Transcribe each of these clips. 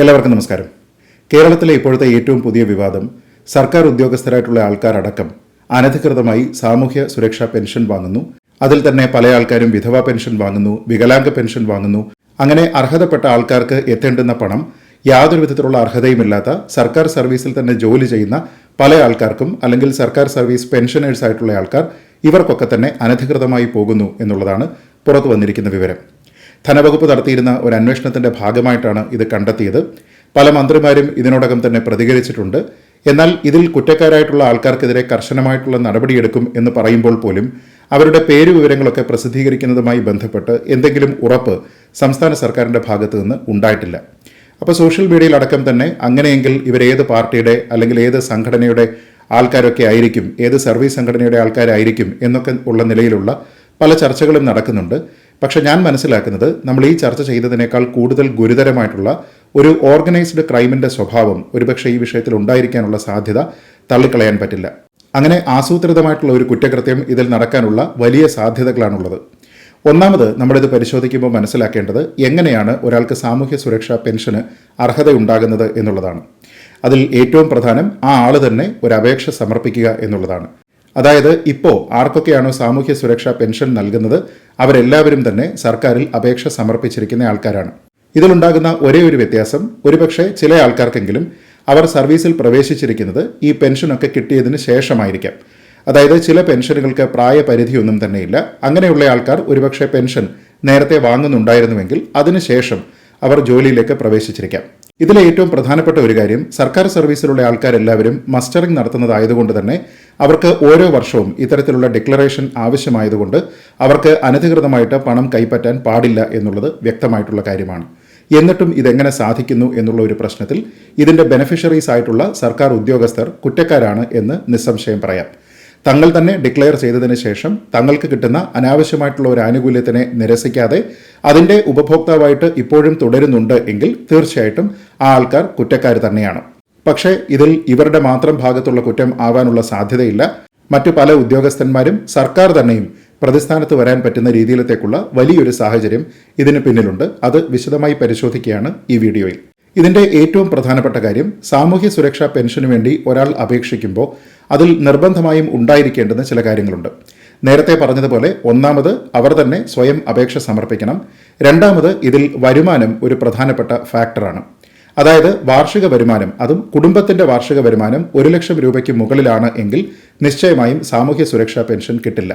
എല്ലാവർക്കും നമസ്കാരം. കേരളത്തിലെ ഇപ്പോഴത്തെ ഏറ്റവും പുതിയ വിവാദം സർക്കാർ ഉദ്യോഗസ്ഥരായിട്ടുള്ള ആൾക്കാരടക്കം അനധികൃതമായി സാമൂഹ്യ സുരക്ഷാ പെൻഷൻ വാങ്ങുന്നു. അതിൽ തന്നെ പല ആൾക്കാരും വിധവാ പെൻഷൻ വാങ്ങുന്നു വികലാംഗ പെൻഷൻ വാങ്ങുന്നു. അങ്ങനെ അർഹതപ്പെട്ട ആൾക്കാർക്ക് എത്തേണ്ടുന്ന പണം യാതൊരു വിധത്തിലുള്ള അർഹതയുമില്ലാത്ത സർക്കാർ സർവീസിൽ തന്നെ ജോലി ചെയ്യുന്ന പല ആൾക്കാർക്കും അല്ലെങ്കിൽ സർക്കാർ സർവീസ് പെൻഷനേഴ്സ് ആയിട്ടുള്ള ആൾക്കാർ ഇവർക്കൊക്കെ തന്നെ അനധികൃതമായി പോകുന്നു എന്നുള്ളതാണ് പുറത്തു വന്നിരിക്കുന്ന വിവരം. ധനവകുപ്പ് നടത്തിയിരുന്ന ഒരു അന്വേഷണത്തിന്റെ ഭാഗമായിട്ടാണ് ഇത് കണ്ടെത്തിയത്. പല മന്ത്രിമാരും ഇതിനോടകം തന്നെ പ്രതികരിച്ചിട്ടുണ്ട്. എന്നാൽ ഇതിൽ കുറ്റക്കാരായിട്ടുള്ള ആൾക്കാർക്കെതിരെ കർശനമായിട്ടുള്ള നടപടിയെടുക്കും എന്ന് പറയുമ്പോൾ പോലും അവരുടെ പേര് വിവരങ്ങളൊക്കെ പ്രസിദ്ധീകരിക്കുന്നതുമായി ബന്ധപ്പെട്ട് എന്തെങ്കിലും ഉറപ്പ് സംസ്ഥാന സർക്കാരിന്റെ ഭാഗത്തു നിന്ന് ഉണ്ടായിട്ടില്ല. അപ്പോൾ സോഷ്യൽ മീഡിയയിൽ അടക്കം തന്നെ അങ്ങനെയെങ്കിൽ ഇവരേത് പാർട്ടിയുടെ അല്ലെങ്കിൽ ഏത് സംഘടനയുടെ ആൾക്കാരൊക്കെ ആയിരിക്കും ഏത് സർവീസ് സംഘടനയുടെ ആൾക്കാരായിരിക്കും എന്നൊക്കെ ഉള്ള നിലയിലുള്ള പല ചർച്ചകളും നടക്കുന്നുണ്ട്. പക്ഷെ ഞാൻ മനസ്സിലാക്കുന്നത് നമ്മൾ ഈ ചർച്ച ചെയ്തതിനേക്കാൾ കൂടുതൽ ഗുരുതരമായിട്ടുള്ള ഒരു ഓർഗനൈസ്ഡ് ക്രൈമിന്റെ സ്വഭാവം ഒരുപക്ഷെ ഈ വിഷയത്തിൽ ഉണ്ടായിരിക്കാനുള്ള സാധ്യത തള്ളിക്കളയാൻ പറ്റില്ല. അങ്ങനെ ആസൂത്രിതമായിട്ടുള്ള ഒരു കുറ്റകൃത്യം ഇതിൽ നടക്കാനുള്ള വലിയ സാധ്യതകളാണുള്ളത്. ഒന്നാമത് നമ്മളിത് പരിശോധിക്കുമ്പോൾ മനസ്സിലാക്കേണ്ടത് എങ്ങനെയാണ് ഒരാൾക്ക് സാമൂഹ്യ സുരക്ഷാ പെൻഷന് അർഹതയുണ്ടാകുന്നത് എന്നുള്ളതാണ്. അതിൽ ഏറ്റവും പ്രധാനം ആ ആൾ തന്നെ ഒരു അപേക്ഷ സമർപ്പിക്കുക എന്നുള്ളതാണ്. അതായത് ഇപ്പോൾ ആർക്കൊക്കെയാണോ സാമൂഹ്യ സുരക്ഷാ പെൻഷൻ നൽകുന്നത് അവരെല്ലാവരും തന്നെ സർക്കാരിൽ അപേക്ഷ സമർപ്പിച്ചിരിക്കുന്ന ആൾക്കാരാണ്. ഇതിലുണ്ടാകുന്ന ഒരേ ഒരു വ്യത്യാസം ഒരുപക്ഷെ ചില ആൾക്കാർക്കെങ്കിലും അവർ സർവീസിൽ പ്രവേശിച്ചിരിക്കുന്നത് ഈ പെൻഷനൊക്കെ കിട്ടിയതിന് ശേഷമായിരിക്കാം. അതായത് ചില പെൻഷനുകൾക്ക് പ്രായപരിധിയൊന്നും തന്നെയില്ല. അങ്ങനെയുള്ള ആൾക്കാർ ഒരുപക്ഷെ പെൻഷൻ നേരത്തെ വാങ്ങുന്നുണ്ടായിരുന്നുവെങ്കിൽ അതിനുശേഷം അവർ ജോലിയിലേക്ക് പ്രവേശിച്ചിരിക്കാം. ഇതിലെ ഏറ്റവും പ്രധാനപ്പെട്ട ഒരു കാര്യം സർക്കാർ സർവീസിലുള്ള ആൾക്കാരെല്ലാവരും മസ്റ്ററിംഗ് നടത്തുന്നതായതുകൊണ്ട് തന്നെ അവർക്ക് ഓരോ വർഷവും ഇത്തരത്തിലുള്ള ഡിക്ലറേഷൻ ആവശ്യമായതുകൊണ്ട് അവർക്ക് അനധികൃതമായിട്ട് പണം കൈപ്പറ്റാൻ പാടില്ല എന്നുള്ളത് വ്യക്തമായിട്ടുള്ള കാര്യമാണ്. എന്നിട്ടും ഇതെങ്ങനെ സാധിക്കുന്നു എന്നുള്ള ഒരു പ്രശ്നത്തിൽ ഇതിന്റെ ബെനഫിഷ്യറീസ് ആയിട്ടുള്ള സർക്കാർ ഉദ്യോഗസ്ഥർ കുറ്റക്കാരാണ് എന്ന് നിസ്സംശയം പറയാം. തങ്ങൾ തന്നെ ഡിക്ലെയർ ചെയ്തതിന് ശേഷം തങ്ങൾക്ക് കിട്ടുന്ന അനാവശ്യമായിട്ടുള്ള ഒരു ആനുകൂല്യത്തിനെ നിരസിക്കാതെ അതിന്റെ ഉപഭോക്താവായിട്ട് ഇപ്പോഴും തുടരുന്നുണ്ട് എങ്കിൽ തീർച്ചയായിട്ടും ആ ആൾക്കാർ കുറ്റക്കാർ തന്നെയാണ്. പക്ഷേ ഇതിൽ ഇവരുടെ മാത്രം ഭാഗത്തുള്ള കുറ്റം ആവാനുള്ള സാധ്യതയില്ല. മറ്റു പല ഉദ്യോഗസ്ഥന്മാരും സർക്കാർ തന്നെയും പ്രതിസ്ഥാനത്ത് വരാൻ പറ്റുന്ന രീതിയിലത്തേക്കുള്ള വലിയൊരു സാഹചര്യം ഇതിന് പിന്നിലുണ്ട്. അത് വിശദമായി പരിശോധിക്കുകയാണ് ഈ വീഡിയോയിൽ. ഇതിന്റെ ഏറ്റവും പ്രധാനപ്പെട്ട കാര്യം സാമൂഹ്യ സുരക്ഷാ പെൻഷനു വേണ്ടി ഒരാൾ അപേക്ഷിക്കുമ്പോൾ അതിൽ നിർബന്ധമായും ഉണ്ടായിരിക്കേണ്ടുന്ന ചില കാര്യങ്ങളുണ്ട്. നേരത്തെ പറഞ്ഞതുപോലെ ഒന്നാമത് അവർ തന്നെ സ്വയം അപേക്ഷ സമർപ്പിക്കണം. രണ്ടാമത് ഇതിൽ വരുമാനം ഒരു പ്രധാനപ്പെട്ട ഫാക്ടറാണ്. അതായത് വാർഷിക വരുമാനം അതും കുടുംബത്തിന്റെ വാർഷിക വരുമാനം ഒരു ലക്ഷം രൂപയ്ക്ക് മുകളിലാണ് എങ്കിൽ നിശ്ചയമായും സാമൂഹ്യ സുരക്ഷാ പെൻഷൻ കിട്ടില്ല.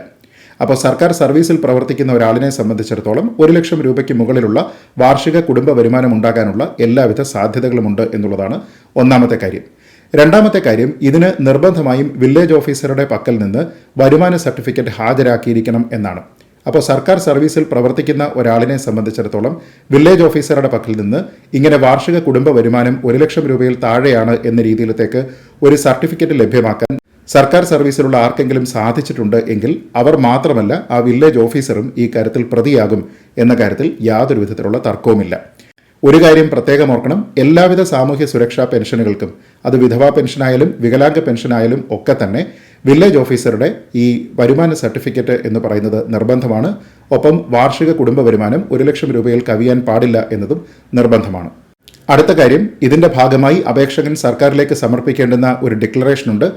അപ്പോൾ സർക്കാർ സർവീസിൽ പ്രവർത്തിക്കുന്ന ഒരാളിനെ സംബന്ധിച്ചിടത്തോളം ഒരു ലക്ഷം രൂപയ്ക്ക് മുകളിലുള്ള വാർഷിക കുടുംബ വരുമാനം ഉണ്ടാകാനുള്ള എല്ലാവിധ സാധ്യതകളുമുണ്ട് എന്നുള്ളതാണ് ഒന്നാമത്തെ കാര്യം. രണ്ടാമത്തെ കാര്യം ഇതിന് നിർബന്ധമായും വില്ലേജ് ഓഫീസറുടെ പക്കൽ നിന്ന് വരുമാന സർട്ടിഫിക്കറ്റ് ഹാജരാക്കിയിരിക്കണം എന്നാണ്. അപ്പോൾ സർക്കാർ സർവീസിൽ പ്രവർത്തിക്കുന്ന ഒരാളിനെ സംബന്ധിച്ചിടത്തോളം വില്ലേജ് ഓഫീസറുടെ പക്കൽ നിന്ന് ഇങ്ങനെ വാർഷിക കുടുംബ വരുമാനം ഒരു ലക്ഷം രൂപയിൽ താഴെയാണ് എന്ന രീതിയിലത്തേക്ക് ഒരു സർട്ടിഫിക്കറ്റ് ലഭ്യമാക്കാൻ സർക്കാർ സർവീസിലുള്ള ആർക്കെങ്കിലും സാധിച്ചിട്ടുണ്ട് എങ്കിൽ അവർ മാത്രമല്ല ആ വില്ലേജ് ഓഫീസറും ഈ കാര്യത്തിൽ പ്രതിയാകും എന്ന കാര്യത്തിൽ യാതൊരു വിധത്തിലുള്ള തർക്കവുമില്ല. ഒരു കാര്യം പ്രത്യേകം ഓർക്കണം. എല്ലാവിധ സാമൂഹ്യ സുരക്ഷാ പെൻഷനുകൾക്കും അത് വിധവാ പെൻഷനായാലും വികലാംഗ പെൻഷനായാലും ഒക്കെ തന്നെ വില്ലേജ് ഓഫീസറുടെ ഈ വരുമാന സർട്ടിഫിക്കറ്റ് എന്ന് പറയുന്നത് നിർബന്ധമാണ്. ഒപ്പം വാർഷിക കുടുംബ വരുമാനം ഒരു ലക്ഷം രൂപയിൽ കവിയാൻ പാടില്ല എന്നതും നിർബന്ധമാണ്. അടുത്ത കാര്യം ഇതിന്റെ ഭാഗമായി അപേക്ഷകൻ സർക്കാരിലേക്ക് സമർപ്പിക്കേണ്ടുന്ന ഒരു ഡിക്ലറേഷൻ ഉണ്ട്.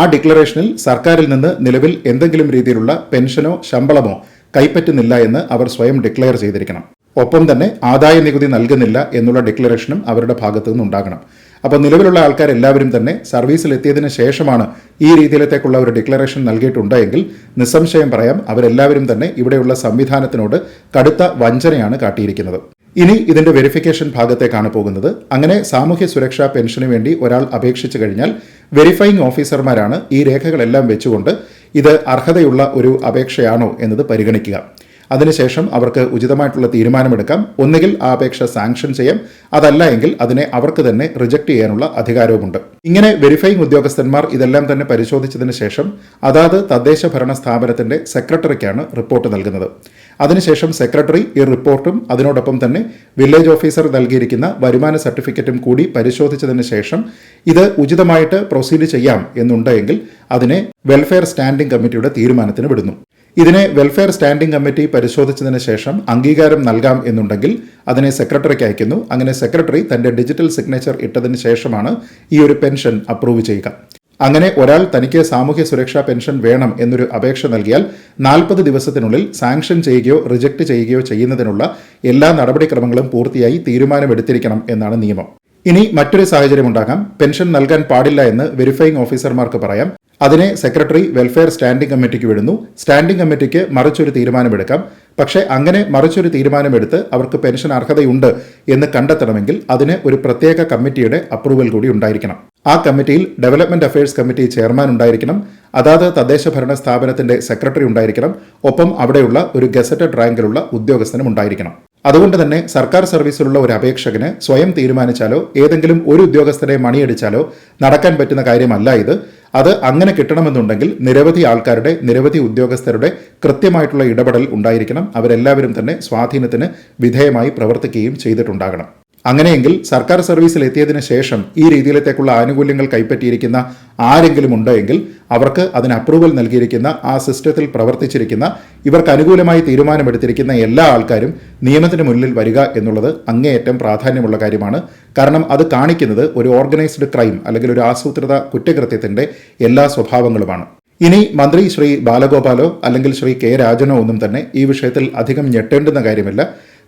ആ ഡിക്ലറേഷനിൽ സർക്കാരിൽ നിന്ന് നിലവിൽ എന്തെങ്കിലും രീതിയിലുള്ള പെൻഷനോ ശമ്പളമോ കൈപ്പറ്റുന്നില്ല എന്ന് അവർ സ്വയം ഡിക്ലെയർ ചെയ്തിരിക്കണം. ഒപ്പം തന്നെ ആദായ നികുതി നൽകുന്നില്ല എന്നുള്ള ഡിക്ലറേഷനും അവരുടെ ഭാഗത്തു നിന്നുണ്ടാകണം. അപ്പോൾ നിലവിലുള്ള ആൾക്കാരെല്ലാവരും തന്നെ സർവീസിൽ എത്തിയതിനു ശേഷമാണ് ഈ രീതിയിലത്തേക്കുള്ള ഒരു ഡിക്ലറേഷൻ നൽകിയിട്ടുണ്ടെങ്കിൽ നിസ്സംശയം പറയാം അവരെല്ലാവരും തന്നെ ഇവിടെയുള്ള സംവിധാനത്തിനോട് കടുത്ത വഞ്ചനയാണ് കാട്ടിയിരിക്കുന്നത്. ഇനി ഇതിന്റെ വെരിഫിക്കേഷൻ ഭാഗത്തേക്കാണ് പോകുന്നത്. അങ്ങനെ സാമൂഹ്യ സുരക്ഷാ പെൻഷന് വേണ്ടി ഒരാൾ അപേക്ഷിച്ചു കഴിഞ്ഞാൽ വെരിഫൈങ് ഓഫീസർമാരാണ് ഈ രേഖകളെല്ലാം വെച്ചുകൊണ്ട് ഇത് അർഹതയുള്ള ഒരു അപേക്ഷയാണോ എന്നത് പരിഗണിക്കുക. അതിനുശേഷം അവർക്ക് ഉചിതമായിട്ടുള്ള തീരുമാനമെടുക്കാം. ഒന്നുകിൽ ആ അപേക്ഷ സാങ്ഷൻ ചെയ്യാം. അതല്ല എങ്കിൽ അതിനെ അവർക്ക് തന്നെ റിജക്ട് ചെയ്യാനുള്ള അധികാരവുമുണ്ട്. ഇങ്ങനെ വെരിഫൈങ് ഉദ്യോഗസ്ഥന്മാർ ഇതെല്ലാം തന്നെ പരിശോധിച്ചതിന് ശേഷം അതാത് തദ്ദേശ ഭരണ സ്ഥാപനത്തിന്റെ സെക്രട്ടറിക്കാണ് റിപ്പോർട്ട് നൽകുന്നത്. അതിനുശേഷം സെക്രട്ടറി ഈ റിപ്പോർട്ടും അതിനോടൊപ്പം തന്നെ വില്ലേജ് ഓഫീസർ നൽകിയിരിക്കുന്ന വരുമാന സർട്ടിഫിക്കറ്റും കൂടി പരിശോധിച്ചതിന് ശേഷം ഇത് ഉചിതമായിട്ട് പ്രൊസീഡ് ചെയ്യാം എന്നുണ്ടെങ്കിൽ അതിനെ വെൽഫെയർ സ്റ്റാൻഡിംഗ് കമ്മിറ്റിയുടെ തീരുമാനത്തിന് വിടുന്നു. ഇതിനെ വെൽഫെയർ സ്റ്റാൻഡിംഗ് കമ്മിറ്റി പരിശോധിച്ചതിന് ശേഷം അംഗീകാരം നൽകാം എന്നുണ്ടെങ്കിൽ അതിനെ സെക്രട്ടറിക്ക് അയക്കുന്നു. അങ്ങനെ സെക്രട്ടറി തന്റെ ഡിജിറ്റൽ സിഗ്നേച്ചർ ഇട്ടതിന് ശേഷമാണ് ഈ ഒരു പെൻഷൻ അപ്രൂവ് ചെയ്യുക. അങ്ങനെ ഒരാൾ തനിക്ക് സാമൂഹ്യ സുരക്ഷാ പെൻഷൻ വേണം എന്നൊരു അപേക്ഷ നൽകിയാൽ നാൽപ്പത് ദിവസത്തിനുള്ളിൽ സാങ്ഷൻ ചെയ്യുകയോ റിജക്ട് ചെയ്യുകയോ ചെയ്യുന്നതിനുള്ള എല്ലാ നടപടിക്രമങ്ങളും പൂർത്തിയായി തീരുമാനമെടുത്തിരിക്കണം എന്നാണ് നിയമം. ഇനി മറ്റൊരു സാഹചര്യം ഉണ്ടാകാം. പെൻഷൻ നൽകാൻ പാടില്ല എന്ന് വെരിഫയിങ് ഓഫീസർമാർക്ക് പറയാം. അതിനെ സെക്രട്ടറി വെൽഫെയർ സ്റ്റാൻഡിംഗ് കമ്മിറ്റിക്ക് വിടുന്നു. സ്റ്റാൻഡിംഗ് കമ്മിറ്റിക്ക് മറിച്ചൊരു തീരുമാനമെടുക്കാം. പക്ഷേ അങ്ങനെ മറിച്ചൊരു തീരുമാനമെടുത്ത് അവർക്ക് പെൻഷൻ അർഹതയുണ്ട് എന്ന് കണ്ടെത്തണമെങ്കിൽ അതിന് ഒരു പ്രത്യേക കമ്മിറ്റിയുടെ അപ്രൂവൽ കൂടി ഉണ്ടായിരിക്കണം. ആ കമ്മിറ്റിയിൽ ഡെവലപ്മെന്റ് അഫയേഴ്സ് കമ്മിറ്റി ചെയർമാൻ ഉണ്ടായിരിക്കണം. അതാത് തദ്ദേശ ഭരണ സ്ഥാപനത്തിന്റെ സെക്രട്ടറി ഉണ്ടായിരിക്കണം. ഒപ്പം അവിടെയുള്ള ഒരു ഗസറ്റഡ് റാങ്കിലുള്ള ഉദ്യോഗസ്ഥനും ഉണ്ടായിരിക്കണം. അതുകൊണ്ട് തന്നെ സർക്കാർ സർവീസിലുള്ള ഒരു അപേക്ഷകന് സ്വയം തീരുമാനിച്ചാലോ ഏതെങ്കിലും ഒരു ഉദ്യോഗസ്ഥരെ മണിയടിച്ചാലോ നടക്കാൻ പറ്റുന്ന കാര്യമല്ല ഇത്. അത് അങ്ങനെ കിട്ടണമെന്നുണ്ടെങ്കിൽ നിരവധി ആൾക്കാരുടെ നിരവധി ഉദ്യോഗസ്ഥരുടെ കൃത്യമായിട്ടുള്ള ഇടപെടൽ ഉണ്ടായിരിക്കണം. അവരെല്ലാവരും തന്നെ സ്വാധീനത്തിന് വിധേയമായി പ്രവർത്തിക്കുകയും ചെയ്തിട്ടുണ്ടാകണം. അങ്ങനെയെങ്കിൽ സർക്കാർ സർവീസിൽ എത്തിയതിനു ശേഷം ഈ രീതിയിലത്തേക്കുള്ള ആനുകൂല്യങ്ങൾ കൈപ്പറ്റിയിരിക്കുന്ന ആരെങ്കിലും ഉണ്ടോ എങ്കിൽ അവർക്ക് അതിന് അപ്രൂവൽ നൽകിയിരിക്കുന്ന ആ സിസ്റ്റത്തിൽ പ്രവർത്തിച്ചിരിക്കുന്ന ഇവർക്ക് അനുകൂലമായി തീരുമാനമെടുത്തിരിക്കുന്ന എല്ലാ ആൾക്കാരും നിയമത്തിന് മുന്നിൽ വരിക എന്നുള്ളത് അങ്ങേയറ്റം പ്രാധാന്യമുള്ള കാര്യമാണ്. കാരണം അത് കാണിക്കുന്നത് ഒരു ഓർഗനൈസ്ഡ് ക്രൈം അല്ലെങ്കിൽ ഒരു ആസൂത്രിത കുറ്റകൃത്യത്തിന്റെ എല്ലാ സ്വഭാവങ്ങളുമാണ്. ഇനി മന്ത്രി ശ്രീ ബാലഗോപാലോ അല്ലെങ്കിൽ ശ്രീ കെ രാജനോ ഒന്നും തന്നെ ഈ വിഷയത്തിൽ അധികം ഞെട്ടേണ്ടുന്ന കാര്യമില്ല.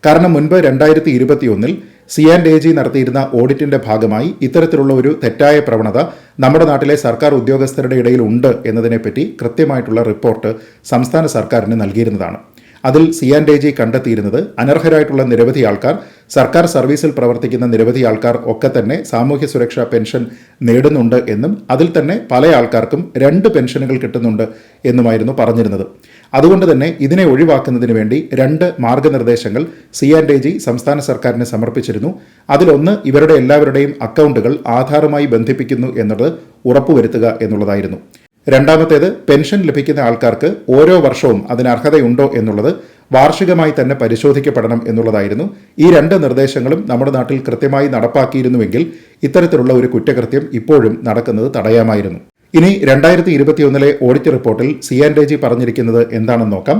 കാരണം മുൻപ് രണ്ടായിരത്തി ഇരുപത്തിയൊന്നിൽ സി ആൻഡ് എ ജി നടത്തിയിരുന്ന ഓഡിറ്റിന്റെ ഭാഗമായി ഇത്തരത്തിലുള്ള ഒരു തെറ്റായ പ്രവണത നമ്മുടെ നാട്ടിലെ സർക്കാർ ഉദ്യോഗസ്ഥരുടെ ഇടയിൽ ഉണ്ട് എന്നതിനെപ്പറ്റി കൃത്യമായിട്ടുള്ള റിപ്പോർട്ട് സംസ്ഥാന സർക്കാരിന് നൽകിയിരുന്നതാണ്. അതിൽ സി ആൻഡ് എ ജി കണ്ടെത്തിയിരുന്നത് അനർഹരായിട്ടുള്ള നിരവധി ആൾക്കാർ സർക്കാർ സർവീസിൽ പ്രവർത്തിക്കുന്ന നിരവധി ആൾക്കാർ ഒക്കെ തന്നെ സാമൂഹ്യ സുരക്ഷാ പെൻഷൻ നേടുന്നുണ്ട് എന്നും അതിൽ തന്നെ പല ആൾക്കാർക്കും രണ്ട് പെൻഷനുകൾ കിട്ടുന്നുണ്ട് എന്നുമായിരുന്നു പറഞ്ഞിരുന്നത്. അതുകൊണ്ട് തന്നെ ഇതിനെ ഒഴിവാക്കുന്നതിന് വേണ്ടി രണ്ട് മാർഗനിർദ്ദേശങ്ങൾ സി ആൻഡ് എ ജി സംസ്ഥാന സർക്കാരിന് സമർപ്പിച്ചിരുന്നു. അതിലൊന്ന് ഇവരുടെ എല്ലാവരുടെയും അക്കൗണ്ടുകൾ ആധാറുമായി ബന്ധിപ്പിക്കുന്നു എന്നത് ഉറപ്പുവരുത്തുക എന്നുള്ളതായിരുന്നു. രണ്ടാമത്തേത് പെൻഷൻ ലഭിക്കുന്ന ആൾക്കാർക്ക് ഓരോ വർഷവും അതിന് അർഹതയുണ്ടോ എന്നുള്ളത് വാർഷികമായി തന്നെ പരിശോധിക്കപ്പെടണം എന്നുള്ളതായിരുന്നു. ഈ രണ്ട് നിർദ്ദേശങ്ങളും നമ്മുടെ നാട്ടിൽ കൃത്യമായി നടപ്പാക്കിയിരുന്നുവെങ്കിൽ ഇത്തരത്തിലുള്ള ഒരു കുറ്റകൃത്യം ഇപ്പോഴും നടക്കുന്നത് തടയാമായിരുന്നു. ഇനി രണ്ടായിരത്തി ഇരുപത്തിയൊന്നിലെ ഓഡിറ്റ് റിപ്പോർട്ടിൽ സി ആൻഡ് ജി പറഞ്ഞിരിക്കുന്നത് എന്താണെന്ന് നോക്കാം.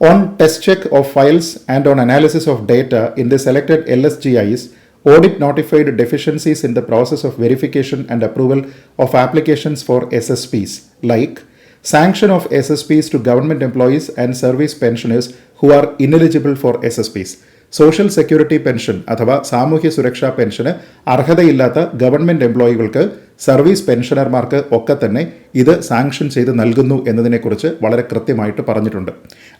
On test check of files and on analysis of data in the selected L S G Is audit notified deficiencies in the process of verification and approval of applications for S S Ps like sanction of S S Ps to government employees and service pensioners who are ineligible for S S Ps social security pension അഥവാ സാമൂഹ്യ സുരക്ഷാ പെൻഷന് അർഹതയില്ലാത്ത government എംപ്ലോയികൾക്ക് service പെൻഷനർമാർക്ക് ഒക്കെ തന്നെ ഇത് സാങ്ഷൻ ചെയ്ത് നൽകുന്നു എന്നതിനെക്കുറിച്ച് വളരെ കൃത്യമായിട്ട് പറഞ്ഞിട്ടുണ്ട്.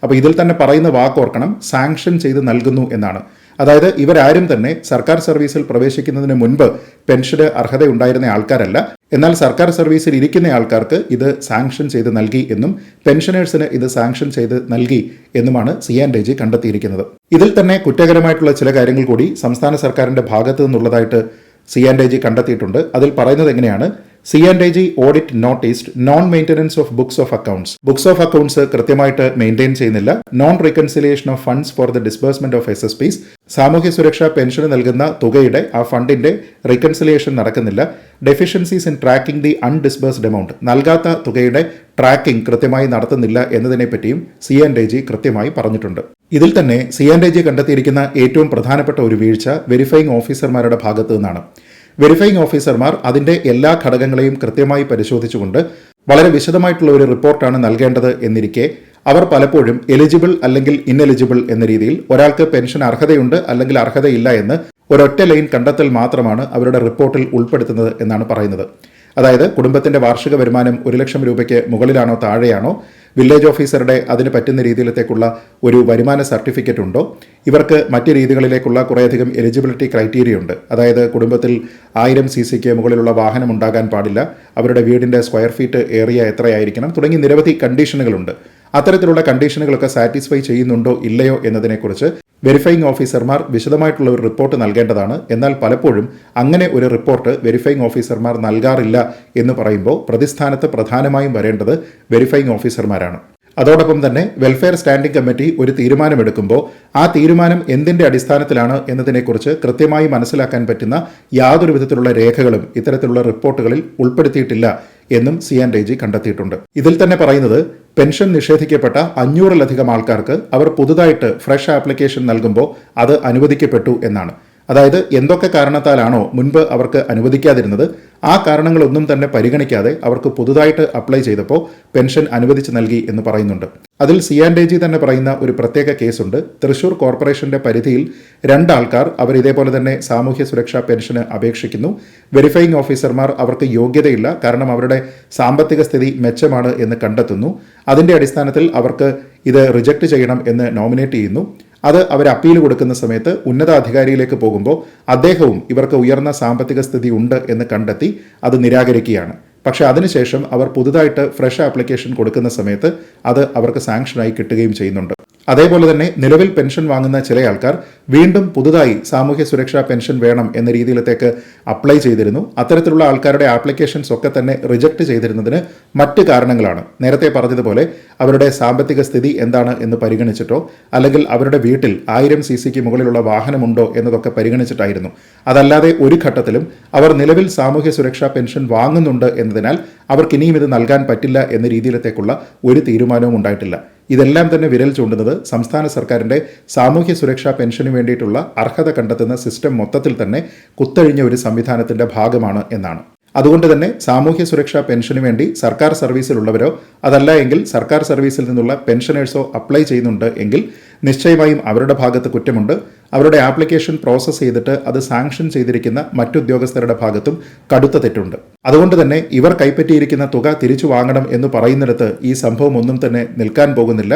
അപ്പോൾ ഇതിൽ തന്നെ പറയുന്ന വാക്കോർക്കണം സാങ്ഷൻ ചെയ്ത് നൽകുന്നു എന്നാണ്. അതായത് ഇവരാരും തന്നെ സർക്കാർ സർവീസിൽ പ്രവേശിക്കുന്നതിന് മുൻപ് പെൻഷന് അർഹതയുണ്ടായിരുന്ന ആൾക്കാരല്ല. എന്നാൽ സർക്കാർ സർവീസിൽ ഇരിക്കുന്ന ആൾക്കാർക്ക് ഇത് സാങ്ഷൻ ചെയ്ത് നൽകി എന്നും പെൻഷനേഴ്സിന് ഇത് സാങ്ഷൻ ചെയ്ത് നൽകി എന്നുമാണ് സി ആൻഡ് എ ജി കണ്ടെത്തിയിരിക്കുന്നത്. ഇതിൽ തന്നെ കുറ്റകരമായിട്ടുള്ള ചില കാര്യങ്ങൾ കൂടി സംസ്ഥാന സർക്കാരിന്റെ ഭാഗത്തു നിന്നുള്ളതായിട്ട് സി ആൻഡ് എ ജി കണ്ടെത്തിയിട്ടുണ്ട്. അതിൽ പറയുന്നത് എങ്ങനെയാണ്? C and I G audit noticed non maintenance of books of accounts books of accounts കൃത്യമായിട്ട് മെയിന്റെയിൻ ചെയ്യുന്നില്ല. Non reconciliation of funds for the disbursement of S S Ps സാമൂഹ്യ സുരക്ഷാ പെൻഷൻ നൽകുന്ന തുകയുടെ ആ ഫണ്ടിന്റെ റീകൺസിലിയേഷൻ നടക്കുന്നില്ല. Deficiencies in tracking the undisbursed amount നൽകാത്ത തുകയുടെ ട്രാക്കിംഗ് കൃത്യമായി നടത്തുന്നില്ല എന്നതിനെപ്പറ്റിയും സി ആൻഡ് ഐ ജി കൃത്യമായി പറഞ്ഞിട്ടുണ്ട്. ഇതിൽ തന്നെ സി ആൻഡ് ഐ ജി കണ്ടെത്തിയിരിക്കുന്ന ഏറ്റവും പ്രധാനപ്പെട്ട ഒരു വീഴ്ച വെരിഫൈയിങ് ഓഫീസർമാരുടെ ഭാഗത്തു നിന്നാണ്. വെരിഫയിങ് ഓഫീസർമാർ അതിന്റെ എല്ലാ ഘടകങ്ങളെയും കൃത്യമായി പരിശോധിച്ചുകൊണ്ട് വളരെ വിശദമായിട്ടുള്ള ഒരു റിപ്പോർട്ടാണ് നൽകേണ്ടത് എന്നിരിക്കെ അവർ പലപ്പോഴും എലിജിബിൾ അല്ലെങ്കിൽ ഇന്നെലിജിബിൾ എന്ന രീതിയിൽ ഒരാൾക്ക് പെൻഷൻ അർഹതയുണ്ട് അല്ലെങ്കിൽ അർഹതയില്ല എന്ന് ഒരൊറ്റ ലൈൻ കണ്ടെത്തൽ മാത്രമാണ് അവരുടെ റിപ്പോർട്ടിൽ ഉൾപ്പെടുത്തുന്നത് എന്നാണ് പറയുന്നത്. അതായത് കുടുംബത്തിന്റെ വാർഷിക വരുമാനം ഒരു ലക്ഷം രൂപയ്ക്ക് മുകളിലാണോ താഴെയാണോ വില്ലേജ് ഓഫീസറുടെ അതിന് പറ്റുന്ന രീതിയിലത്തേക്കുള്ള ഒരു വരുമാന സർട്ടിഫിക്കറ്റ് ഉണ്ടോ? ഇവർക്ക് മറ്റ് രീതികളിലേക്കുള്ള കുറേയധികം എലിജിബിലിറ്റി ക്രൈറ്റീരിയ ഉണ്ട്. അതായത് കുടുംബത്തിൽ ആയിരം സി സിക്ക് മുകളിലുള്ള വാഹനം ഉണ്ടാകാൻ പാടില്ല. അവരുടെ വീടിന്റെ സ്ക്വയർ ഫീറ്റ് ഏറിയ എത്രയായിരിക്കണം? തുടങ്ങി നിരവധി കണ്ടീഷനുകളുണ്ട് അത്തരത്തിലുള്ള കണ്ടീഷനുകളൊക്കെ സാറ്റിസ്ഫൈ ചെയ്യുന്നുണ്ടോ ഇല്ലയോ എന്നതിനെക്കുറിച്ച് വെരിഫയിങ് ഓഫീസർമാർ വിശദമായിട്ടുള്ള ഒരു റിപ്പോർട്ട് നൽകേണ്ടതാണ്. എന്നാൽ പലപ്പോഴും അങ്ങനെ ഒരു റിപ്പോർട്ട് വെരിഫയിങ് ഓഫീസർമാർ നൽകാറില്ല എന്ന് പറയുമ്പോൾ പ്രതിസ്ഥാനത്ത് പ്രധാനമായും വരേണ്ടത് വെരിഫയിങ് ഓഫീസർമാരാണ്. അതോടൊപ്പം തന്നെ വെൽഫെയർ സ്റ്റാൻഡിംഗ് കമ്മിറ്റി ഒരു തീരുമാനമെടുക്കുമ്പോൾ ആ തീരുമാനം എന്തിന്റെ അടിസ്ഥാനത്തിലാണ് എന്നതിനെക്കുറിച്ച് കൃത്യമായി മനസ്സിലാക്കാൻ പറ്റുന്ന യാതൊരു വിധത്തിലുള്ള രേഖകളും ഇത്തരത്തിലുള്ള റിപ്പോർട്ടുകളിൽ ഉൾപ്പെടുത്തിയിട്ടില്ല എന്നും സി ആൻ രേജി കണ്ടെത്തിയിട്ടുണ്ട്. ഇതിൽ തന്നെ പറയുന്നത് പെൻഷൻ നിഷേധിക്കപ്പെട്ട അഞ്ഞൂറിലധികം ആൾക്കാർക്ക് അവർ പുതുതായിട്ട് ഫ്രഷ് ആപ്ലിക്കേഷൻ നൽകുമ്പോൾ അത് അനുവദിക്കപ്പെട്ടു എന്നാണ്. അതായത് എന്തൊക്കെ കാരണത്താലാണോ മുൻപ് അവർക്ക് അനുവദിക്കാതിരുന്നത് ആ കാരണങ്ങളൊന്നും തന്നെ പരിഗണിക്കാതെ അവർക്ക് പുതുതായിട്ട് അപ്ലൈ ചെയ്തപ്പോൾ പെൻഷൻ അനുവദിച്ച് നൽകി എന്ന് പറയുന്നുണ്ട്. അതിൽ സി ആൻഡ് ഡി ജി തന്നെ പറയുന്ന ഒരു പ്രത്യേക കേസുണ്ട്. തൃശൂർ കോർപ്പറേഷന്റെ പരിധിയിൽ രണ്ടാൾക്കാർ അവർ ഇതേപോലെ തന്നെ സാമൂഹ്യ സുരക്ഷാ പെൻഷന് അപേക്ഷിക്കുന്നു. വെരിഫയിങ് ഓഫീസർമാർ അവർക്ക് യോഗ്യതയില്ല കാരണം അവരുടെ സാമ്പത്തിക സ്ഥിതി മെച്ചമാണ് എന്ന് കണ്ടെത്തുന്നു. അതിന്റെ അടിസ്ഥാനത്തിൽ അവർക്ക് ഇത് റിജക്ട് ചെയ്യണം എന്ന് നോമിനേറ്റ് ചെയ്യുന്നു. അത് അവർ അപ്പീൽ കൊടുക്കുന്ന സമയത്ത് ഉന്നതാധികാരിയിലേക്ക് പോകുമ്പോൾ അദ്ദേഹവും ഇവർക്ക് ഉയർന്ന സാമ്പത്തിക സ്ഥിതി ഉണ്ട് എന്ന് കണ്ടെത്തി അത് നിരാകരിക്കുകയാണ്. പക്ഷേ അതിനുശേഷം അവർ പുതുതായിട്ട് ഫ്രഷ് ആപ്ലിക്കേഷൻ കൊടുക്കുന്ന സമയത്ത് അത് അവർക്ക് സാങ്ഷനായി കിട്ടുകയും ചെയ്യുന്നുണ്ട്. അതേപോലെ തന്നെ നിലവിൽ പെൻഷൻ വാങ്ങുന്ന ചില ആൾക്കാർ വീണ്ടും പുതുതായി സാമൂഹ്യ സുരക്ഷാ പെൻഷൻ വേണം എന്ന രീതിയിലത്തേക്ക് അപ്ലൈ ചെയ്തിരുന്നു. അത്തരത്തിലുള്ള ആൾക്കാരുടെ ആപ്ലിക്കേഷൻസ് ഒക്കെ തന്നെ റിജക്ട് ചെയ്തിരുന്നതിന് മറ്റ് കാരണങ്ങളാണ്. നേരത്തെ പറഞ്ഞതുപോലെ അവരുടെ സാമ്പത്തിക സ്ഥിതി എന്താണ് എന്ന് പരിഗണിച്ചിട്ടോ അല്ലെങ്കിൽ അവരുടെ വീട്ടിൽ ആയിരം സി സിക്ക് മുകളിലുള്ള വാഹനമുണ്ടോ എന്നതൊക്കെ പരിഗണിച്ചിട്ടായിരുന്നു. അതല്ലാതെ ഒരു ഘട്ടത്തിലും അവർ നിലവിൽ സാമൂഹ്യ സുരക്ഷാ പെൻഷൻ വാങ്ങുന്നുണ്ട് എന്നതിനാൽ അവർക്ക് ഇനിയും ഇത് നൽകാൻ പറ്റില്ല എന്ന രീതിയിലത്തേക്കുള്ള ഒരു തീരുമാനവും ഉണ്ടായിട്ടില്ല. ഇതെല്ലാം തന്നെ വിരൽ ചൂണ്ടുന്നത് സംസ്ഥാന സർക്കാരിന്റെ സാമൂഹ്യ സുരക്ഷാ പെൻഷന് വേണ്ടിയിട്ടുള്ള അർഹത കണ്ടെത്തുന്ന സിസ്റ്റം മൊത്തത്തിൽ തന്നെ കുത്തഴിഞ്ഞ ഒരു സംവിധാനത്തിന്റെ ഭാഗമാണ് എന്നാണ്. അതുകൊണ്ട് തന്നെ സാമൂഹ്യ സുരക്ഷാ പെൻഷന് വേണ്ടി സർക്കാർ സർവീസിലുള്ളവരോ അതല്ല എങ്കിൽ സർക്കാർ സർവീസിൽ നിന്നുള്ള പെൻഷനേഴ്സോ അപ്ലൈ ചെയ്യുന്നുണ്ട് എങ്കിൽ നിശ്ചയമായും അവരുടെ ഭാഗത്ത് കുറ്റമുണ്ട്. അവരുടെ ആപ്ലിക്കേഷൻ പ്രോസസ്സ് ചെയ്തിട്ട് അത് സാങ്ഷൻ ചെയ്തിരിക്കുന്ന മറ്റുദ്യോഗസ്ഥരുടെ ഭാഗത്തും കടുത്ത തെറ്റുണ്ട്. അതുകൊണ്ട് തന്നെ ഇവർ കൈപ്പറ്റിയിരിക്കുന്ന തുക തിരിച്ചു വാങ്ങണം എന്ന് പറയുന്നിടത്ത് ഈ സംഭവം ഒന്നും തന്നെ നിൽക്കാൻ പോകുന്നില്ല.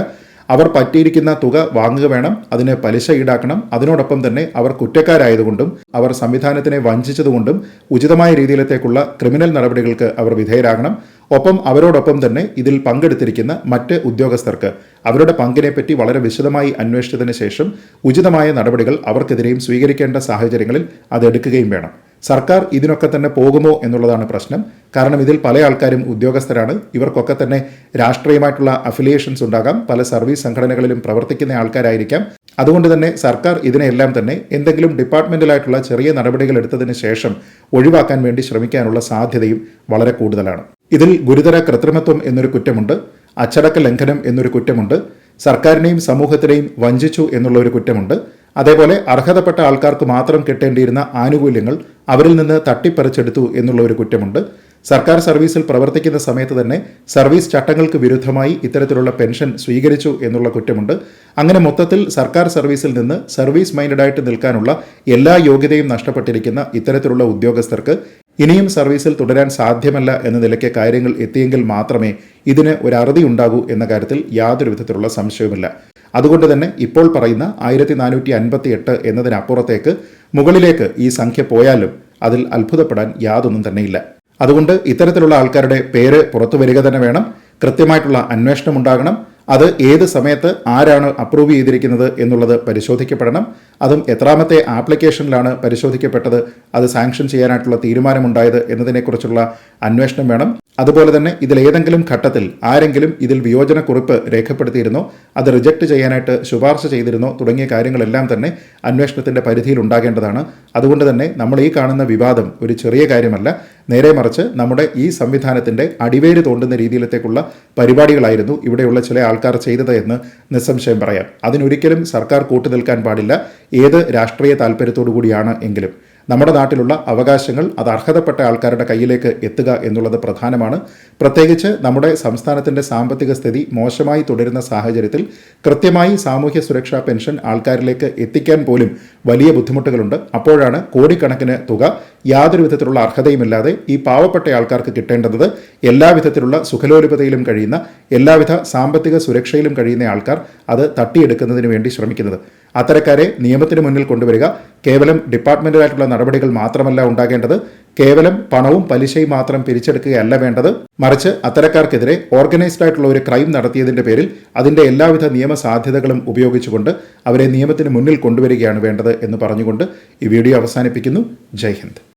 അവർ പറ്റിയിരിക്കുന്ന തുക വാങ്ങുക വേണം അതിന് പലിശ ഈടാക്കണം. അതിനോടൊപ്പം തന്നെ അവർ കുറ്റക്കാരായതുകൊണ്ടും അവർ സംവിധാനത്തിനെ വഞ്ചിച്ചതുകൊണ്ടും ഉചിതമായ രീതിയിലത്തേക്കുള്ള ക്രിമിനൽ നടപടികൾക്ക് അവർ വിധേയരാകണം. ഒപ്പം അവരോടൊപ്പം തന്നെ ഇതിൽ പങ്കെടുത്തിരിക്കുന്ന മറ്റ് ഉദ്യോഗസ്ഥർക്ക്. അവരുടെ പങ്കിനെപ്പറ്റി വളരെ വിശദമായി അന്വേഷിച്ചതിന് ശേഷം ഉചിതമായ നടപടികൾ അവർക്കെതിരെയും സ്വീകരിക്കേണ്ട സാഹചര്യങ്ങളിൽ അത് എടുക്കുകയും വേണം. സർക്കാർ ഇതിനൊക്കെ തന്നെ പോകുമോ എന്നുള്ളതാണ് പ്രശ്നം. കാരണം ഇതിൽ പല ആൾക്കാരും ഉദ്യോഗസ്ഥരാണ്. ഇവർക്കൊക്കെ തന്നെ രാഷ്ട്രീയമായിട്ടുള്ള അഫിലിയേഷൻസ് ഉണ്ടാകാം. പല സർവീസ് സംഘടനകളിലും പ്രവർത്തിക്കുന്ന ആൾക്കാരായിരിക്കാം. അതുകൊണ്ട് തന്നെ സർക്കാർ ഇതിനെല്ലാം തന്നെ എന്തെങ്കിലും ഡിപ്പാർട്ട്മെന്റലായിട്ടുള്ള ചെറിയ നടപടികൾ എടുത്തതിന് ശേഷം ഒഴിവാക്കാൻ വേണ്ടി ശ്രമിക്കാനുള്ള സാധ്യതയും വളരെ കൂടുതലാണ്. ഇതിൽ ഗുരുതര കൃത്രിമത്വം എന്നൊരു കുറ്റമുണ്ട്. അച്ചടക്ക ലംഘനം എന്നൊരു കുറ്റമുണ്ട്. സർക്കാരിനെയും സമൂഹത്തിനെയും വഞ്ചിച്ചു എന്നുള്ള ഒരു കുറ്റമുണ്ട്. അതേപോലെ അർഹതപ്പെട്ട ആൾക്കാർക്ക് മാത്രം കിട്ടേണ്ടിയിരുന്ന ആനുകൂല്യങ്ങൾ അവരിൽ നിന്ന് തട്ടിപ്പറിച്ചെടുത്തു എന്നുള്ള ഒരു കുറ്റമുണ്ട്. സർക്കാർ സർവീസിൽ പ്രവർത്തിക്കുന്ന സമയത്ത് തന്നെ സർവീസ് ചട്ടങ്ങൾക്ക് വിരുദ്ധമായി ഇത്തരത്തിലുള്ള പെൻഷൻ സ്വീകരിച്ചു എന്നുള്ള കുറ്റമുണ്ട്. അങ്ങനെ മൊത്തത്തിൽ സർക്കാർ സർവീസിൽ നിന്ന് സർവീസ് മൈൻഡായിട്ട് നിൽക്കാനുള്ള എല്ലാ യോഗ്യതയും നഷ്ടപ്പെട്ടിരിക്കുന്ന ഇത്തരത്തിലുള്ള ഉദ്യോഗസ്ഥർക്ക് ഇനിയും സർവീസിൽ തുടരാൻ സാധ്യമല്ല എന്ന നിലയ്ക്ക് കാര്യങ്ങൾ എത്തിയെങ്കിൽ മാത്രമേ ഇതിന് ഒരു അറുതി ഉണ്ടാകൂ എന്ന കാര്യത്തിൽ യാതൊരു വിധത്തിലുള്ള സംശയവുമില്ല. അതുകൊണ്ട് തന്നെ ഇപ്പോൾ പറയുന്ന ആയിരത്തി നാനൂറ്റി അൻപത്തി എട്ട് എന്നതിനപ്പുറത്തേക്ക് മുകളിലേക്ക് ഈ സംഖ്യ പോയാലും അതിൽ അത്ഭുതപ്പെടാൻ യാതൊന്നും തന്നെയില്ല. അതുകൊണ്ട് ഇത്തരത്തിലുള്ള ആൾക്കാരുടെ പേര് പുറത്തു വരിക തന്നെ വേണം. കൃത്യമായിട്ടുള്ള അന്വേഷണം ഉണ്ടാകണം. അത് ഏത് സമയത്ത് ആരാണ് അപ്രൂവ് ചെയ്തിരിക്കുന്നത് എന്നുള്ളത് പരിശോധിക്കപ്പെടണം. അതും എത്രാമത്തെ ആപ്ലിക്കേഷനിലാണ് പരിശോധിക്കപ്പെട്ടത്. അത് സാങ്ഷൻ ചെയ്യാനായിട്ടുള്ള തീരുമാനമുണ്ടായത് എന്നതിനെക്കുറിച്ചുള്ള അന്വേഷണം വേണം. അതുപോലെ തന്നെ ഇതിലേതെങ്കിലും ഘട്ടത്തിൽ ആരെങ്കിലും ഇതിൽ വിയോജനക്കുറിപ്പ് രേഖപ്പെടുത്തിയിരുന്നോ അത് റിജക്ട് ചെയ്യാനായിട്ട് ശുപാർശ ചെയ്തിരുന്നോ തുടങ്ങിയ കാര്യങ്ങളെല്ലാം തന്നെ അന്വേഷണത്തിന്റെ പരിധിയിൽ ഉണ്ടാകേണ്ടതാണ്. അതുകൊണ്ട് തന്നെ നമ്മൾ ഈ കാണുന്ന വിവാദം ഒരു ചെറിയ കാര്യമല്ല. നേരെ മറിച്ച് നമ്മുടെ ഈ സംവിധാനത്തിന്റെ അടിവേര് തോണ്ടുന്ന രീതിയിലത്തേക്കുള്ള പരിപാടികളായിരുന്നു ഇവിടെയുള്ള ചില ആൾക്കാർ ചെയ്തത് എന്ന് നിസ്സംശയം പറയാം. അതിനൊരിക്കലും സർക്കാർ കൂട്ടുനിൽക്കാൻ പാടില്ല. ഏത് രാഷ്ട്രീയ താല്പര്യത്തോടു കൂടിയാണ് എങ്കിലും. നമ്മുടെ നാട്ടിലുള്ള അവകാശങ്ങൾ അത് അർഹതപ്പെട്ട ആൾക്കാരുടെ കയ്യിലേക്ക് എത്തുക എന്നുള്ളത് പ്രധാനമാണ്. പ്രത്യേകിച്ച് നമ്മുടെ സംസ്ഥാനത്തിന്റെ സാമ്പത്തിക സ്ഥിതി മോശമായി തുടരുന്ന സാഹചര്യത്തിൽ കൃത്യമായി സാമൂഹ്യ സുരക്ഷാ പെൻഷൻ ആൾക്കാരിലേക്ക് എത്തിക്കാൻ പോലും വലിയ ബുദ്ധിമുട്ടുകളുണ്ട്. അപ്പോഴാണ് കോടിക്കണക്കിന് തുക യാതൊരു വിധത്തിലുള്ള അർഹതയുമില്ലാതെ ഈ പാവപ്പെട്ട ആൾക്കാർക്ക് കിട്ടേണ്ടത് എല്ലാവിധത്തിലുള്ള സുഖലോലുപതയിലും കഴിയുന്ന എല്ലാവിധ സാമ്പത്തിക സുരക്ഷയിലും കഴിയുന്ന ആൾക്കാർ അത് തട്ടിയെടുക്കുന്നതിന് വേണ്ടി ശ്രമിക്കുന്നത്. അത്തരക്കാരെ നിയമത്തിന് മുന്നിൽ കൊണ്ടുവരിക കേവലം ഡിപ്പാർട്ട്മെന്റലായിട്ടുള്ള നടപടികൾ മാത്രമല്ല ഉണ്ടാകേണ്ടത് കേവലം പണവും പലിശയും മാത്രം പിരിച്ചെടുക്കുകയല്ല വേണ്ടത്. മറിച്ച് അത്തരക്കാർക്കെതിരെ ഓർഗനൈസ്ഡ് ആയിട്ടുള്ള ഒരു ക്രൈം നടത്തിയതിന്റെ പേരിൽ അതിന്റെ എല്ലാവിധ നിയമ സാധ്യതകളും ഉപയോഗിച്ചുകൊണ്ട് അവരെ നിയമത്തിന് മുന്നിൽ കൊണ്ടുവരികയാണ് വേണ്ടത് എന്ന് പറഞ്ഞുകൊണ്ട് ഈ വീഡിയോ അവസാനിപ്പിക്കുന്നു. ജയ് ഹിന്ദ്.